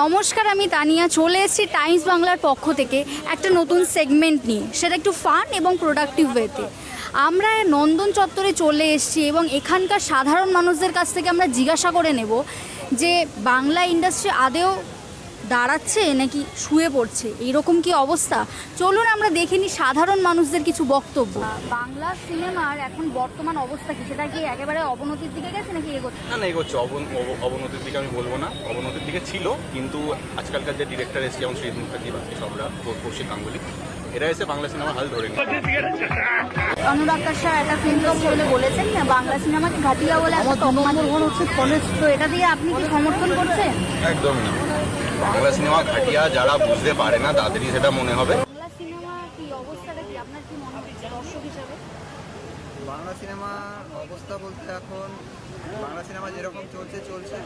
নমস্কার, আমি তানিয়া। চলে এসেছি টাইমস বাংলার পক্ষ থেকে একটা নতুন সেগমেন্ট নিয়ে। সেটা একটু ফান এবং প্রোডাক্টিভ ওয়েতে আমরা নন্দন চত্বরে চলে এসেছি এবং এখানকার সাধারণ মানুষদের কাছ থেকে আমরা জিজ্ঞাসা করে নেব যে বাংলা ইন্ডাস্ট্রি আদেও দাঁড়াচ্ছে নাকি শুয়ে পড়ছে? এইরকম কি অবস্থা? চলুন আমরা দেখে নিই সাধারণ মানুষদের কিছু বক্তব্য। বাংলা সিনেমার এখন বর্তমান অবস্থা কি? সেটা কি একেবারে অবনতির দিকে গেছে নাকি এগোচ্ছে? না না এগোচ্ছে। অব- অবনতির দিকে আমি বলব না। অবনতির দিকে ছিল কিন্তু আজকালকার যে ডিরেক্টর এসছে যেমন শ্রীজিৎ মুখার্জি বাকি সবরা কৌশিক গাঙ্গুলি এরা এসে বাংলা সিনেমার হাল ধরে অনুরাগ কাশ্যপ একটা ফিল্ম বলে বলেছেন না বাংলা সিনেমাকে ঘাটিয়া বলে একটা হচ্ছে কলেজ তো এটা দিয়ে আপনি কি সমর্থন করছেন? একদমই না। বাংলা সিনেমা ঘাটিয়া যারা বুঝতে পারে না তাদেরই সেটা মনে হবে। বাংলা সিনেমা কি অবস্থাটা কি আপনার কি মনে হচ্ছে দর্শক হিসাবে? বাংলা সিনেমার অবস্থা বলতে এখন বাংলা সিনেমা যেরকম চলছে চলছে।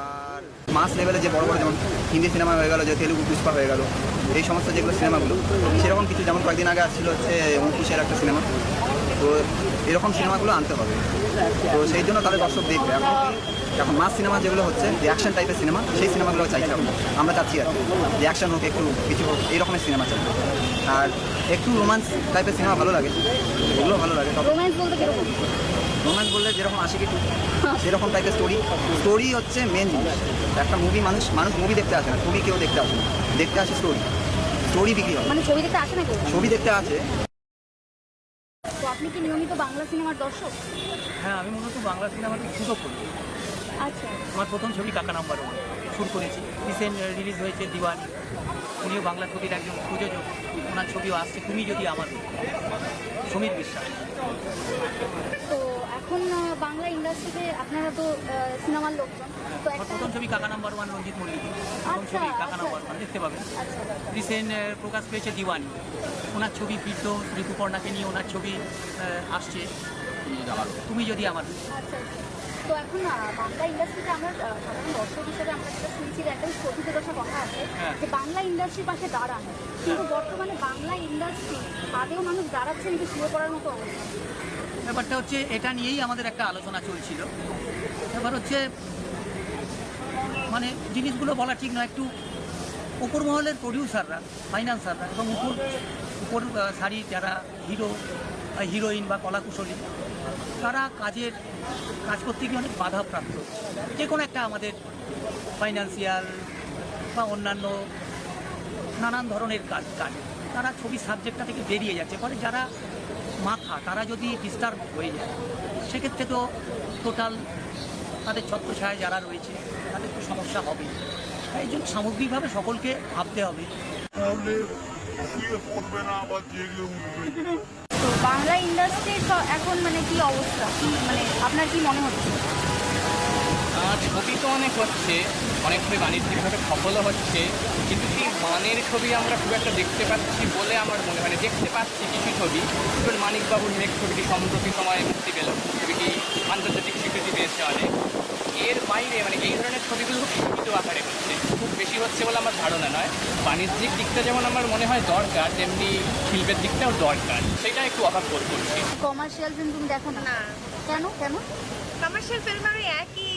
আর মাস লেভেলে যে বড় বড় যেমন হিন্দি সিনেমা হয়ে গেল যে তেলুগু পুষ্পা হয়ে গেল এই সমস্ত যেগুলো সিনেমাগুলো সেরকম কিছু যেমন কয়েকদিন আগে আসছিল হচ্ছে অঙ্কুশের একটা সিনেমা। তো এরকম সিনেমাগুলো আনতে হবে। তো সেই জন্য তাদের দর্শক দেখবে। এখন এখন মাস সিনেমা যেগুলো হচ্ছে যে অ্যাকশন টাইপের সিনেমা সেই সিনেমাগুলো চাইছে এখন আমরা চাচ্ছি আর কি। যে অ্যাকশন হোক একটু কিছু হোক এই রকমের সিনেমা চাই। আর একটু রোমান্স টাইপের সিনেমা ভালো লাগে। এগুলো ভালো লাগে। বলতে কীরকম? রোম্যান্স বললে যেরকম আশিকি টু সেরকম টাইপের স্টোরি স্টোরি হচ্ছে মেন জিনিস। একটা মুভি মানুষ মানুষ মুভি দেখতে আসে না। ছবি কেউ দেখতে আসে না। দেখতে আসে স্টোরি স্টোরি বিক্রি হয়। মানে ছবি দেখতে আসে না ছবি দেখতে আসে। আপনি কি নিয়মিত বাংলা সিনেমার দর্শক? হ্যাঁ আমি মূলত বাংলা সিনেমাকে শুরু করি আচ্ছা। আমার প্রথম ছবি কাকা নাম্বার ওয়ান শুরু করেছি। রিসেন্ট রিলিজ হয়েছে দিওয়ানি উনিও বাংলা ছবির একজন প্রযোজক। ওনার ছবিও আসছে। তুমি যদি আমার। সমীর বিশ্বাস। তো এখন বাংলা ইন্ডাস্ট্রিতে আপনারা তো সিনেমার লোকজন। প্রথম ছবি কাকা নাম্বার ওয়ান রঞ্জিত মল্লিক প্রথম আচ্ছা, ছবি কাকা আচ্ছা। নাম্বার ওয়ান দেখতে পাবেন। আচ্ছা রিসেন্ট প্রকাশ পেয়েছে দিওয়ানি। ওনার ছবি বৃদ্ধ ঋতুপর্ণাকে নিয়ে ওনার ছবি আসছে। তুমি যদি আমার আচ্ছা তো এখন বাংলা ইন্ডাস্ট্রিতে আমরা সাধারণ দর্শক হিসেবে আমরা যেটা শুনছি যে একটা কথিত দশা কথা আছে হ্যাঁ। যে বাংলা ইন্ডাস্ট্রির পাশে দাঁড়ান। কিন্তু বর্তমানে বাংলা ইন্ডাস্ট্রি আদেও মানুষ দাঁড়াচ্ছে নাকি শুয়ে পড়ার মতো অবস্থা। ব্যাপারটা হচ্ছে এটা নিয়েই আমাদের একটা আলোচনা চলছিল। ব্যাপার হচ্ছে মানে জিনিসগুলো বলা ঠিক নয় একটু উপর মহলের প্রডিউসাররা ফাইন্যান্সাররা এবং উপর উপর সারির যারা হিরো হিরোইন বা কলাকুশলী, তারা কাজের, কাজ করতে গিয়ে অনেক বাধাপ্রাপ্ত। যে কোনো একটা আমাদের ফাইন্যান্সিয়াল বা অন্যান্য নানান ধরনের কাজ কাজ, তারা ছবির সাবজেক্টটা থেকে বেরিয়ে যাচ্ছে। ফলে যারা মাথা, তারা যদি ডিস্টার্ব হয়ে যায়, সেক্ষেত্রে তো টোটাল তাদের ছত্রছায়া যারা রয়েছে তাদের তো সমস্যা হবে। তাই জন্য সামগ্রিকভাবে সকলকে ভাবতে হবে। তো বাংলা ইন্ডাস্ট্রির এখন মানে কি অবস্থা? কি মানে আপনার কি মনে হচ্ছে? ছবি তো অনেক হচ্ছে অনেক ছবি বাণিজ্যিকভাবে সফলও হচ্ছে কিন্তু কি মানের ছবি আমরা খুব একটা দেখতে পাচ্ছি বলে আমার মনে হয় দেখতে পাচ্ছি কিছু ছবি মানিকবাবুর মেঘ ছবিটি সম্প্রতি সময়ে মুক্তি পেল ছবিটি আন্তর্জাতিক স্বীকৃতি পেয়েছে অনেক এর বাইরে মানে এই ধরনের ছবিগুলো খুব সীমিত আকারে হচ্ছে। খুব বেশি হচ্ছে বলে আমার ধারণা নয়। বাণিজ্যিক দিকটা যেমন আমার মনে হয় দরকার তেমনি শিল্পের দিকটাও দরকার। সেটা একটু অভাব বোধ করছি। কমার্শিয়াল ফিল্ম তুমি দেখো না? না। কেন? কেন? কমার্শিয়াল ফিল্ম ওই একই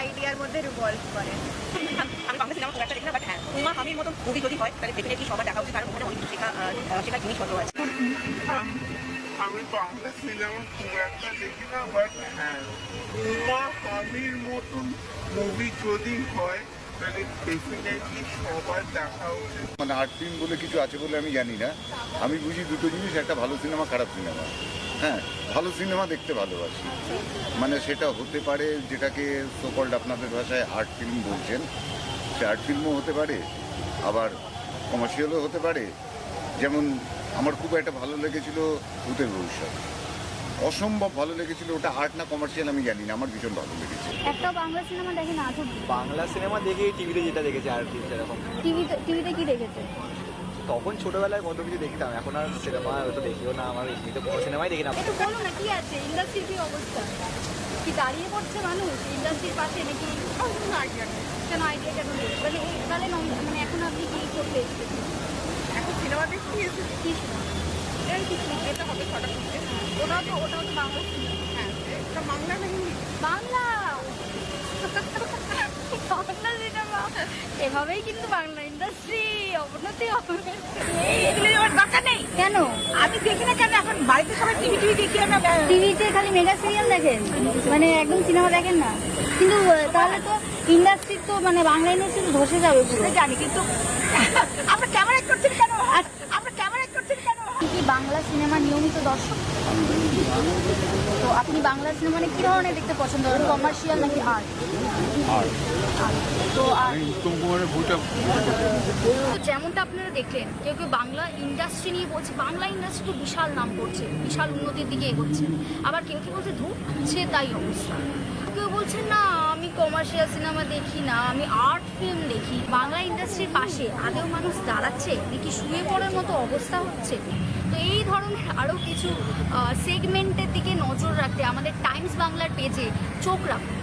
আইডিয়ার মধ্যে রিভলভ করে। আমি বাংলা সিনেমা খুব একটা দেখি না বাট হ্যাঁ উমা মতন মুভি যদি হয় তাহলে ডেফিনেটলি সবার দেখা উচিত কারণ ওখানে অনেক শেখা শেখার জিনিসপত্র আছে। আমি সিনেমা খুব একটা দেখি না হ্যাঁ মুভি যদি হয় মানে আর্ট ফিল্ম বলে কিছু আছে বলে আমি জানি না। আমি বুঝি দুটো জিনিস, একটা ভালো সিনেমা, খারাপ সিনেমা। হ্যাঁ ভালো সিনেমা দেখতে ভালোবাসি। মানে সেটা হতে পারে যেটাকে সোকল্ড আপনাদের ভাষায় আর্ট ফিল্ম বলছেন। সে আর্ট ফিল্মও হতে পারে, আবার কমার্শিয়ালও হতে পারে। যেমন আমার খুব একটা ভালো লেগেছিল ভূতের ভবিষ্যৎ। অসম্ভব ভালো লেগেছিল ওটা আর্ট না কমার্শিয়াল আমি জানি না আমার ভীষণ ভালো লেগেছে। একটা বাংলা সিনেমা দেখে না বাংলা সিনেমা দেখে টিভিতে যেটা দেখেছে আর কি সেরকম। টিভিতে টিভিতে কি দেখেছে? তখন ছোটবেলায় কত কিছু দেখতাম এখন আর সিনেমা অত দেখিও না আমার এমনিতে বড় সিনেমাই দেখি না। একটু বলো না কি আছে? ইন্ডাস্ট্রির কি অবস্থা? কি দাঁড়িয়ে পড়ছে মানুষ? ইন্ডাস্ট্রির পাশে নাকি? কেন আইডিয়া কেন নেই? মানে এই তাহলে মানে এখন আপনি কি করতে এসেছেন? কি এর কিছু হবে ছটা তো বাংলা হ্যাঁ এটা বাংলা না হিন্দি? বাংলা! বাংলা সিনেমা এভাবেই কিন্তু বাংলা ইন্ডাস্ট্রি অবনতি হবে। এগুলো আমার দরকার নেই। কেন? আমি দেখি না কেন এখন বাড়িতে সবাই টিভি টিভি দেখি আমরা। টিভিতে খালি মেগা সিরিয়াল দেখেন মানে একদম সিনেমা দেখেন না। কিন্তু তাহলে তো ইন্ডাস্ট্রি তো মানে বাংলা ইন্ডাস্ট্রি তো ধসে যাবে পুরো। জানি কিন্তু আমরা ক্যামেরায় করছেন কেন আমরা ক্যামেরায় করছেন কেন আপনি কি বাংলা সিনেমা নিয়মিত দর্শক? তো আপনি বাংলা সিনেমা মানে কি ধরনের দেখতে পছন্দ করেন? কমার্শিয়াল নাকি আর্ট তো আর উত্তম কুমারের বইটা তো যেমনটা আপনারা দেখলেন কেউ কেউ বাংলা ইন্ডাস্ট্রি নিয়ে বলছে বাংলা ইন্ডাস্ট্রি তো বিশাল নাম করছে বিশাল উন্নতির দিকে এগোচ্ছে। আবার কেউ কেউ বলছে ধূপ সে তাই অবস্থা কেউ বলছেন না আমি কমার্শিয়াল সিনেমা দেখি না, আমি আর্ট ফিল্ম দেখি। বাংলা ইন্ডাস্ট্রির পাশে আগেও মানুষ দাঁড়াচ্ছে, নাকি শুয়ে পড়ার মতো অবস্থা হচ্ছে? তো এই ধরনের আরও কিছু সেগমেন্টের দিকে নজর রাখতে আমাদের টাইমস বাংলার পেজে চোখ রাখুন।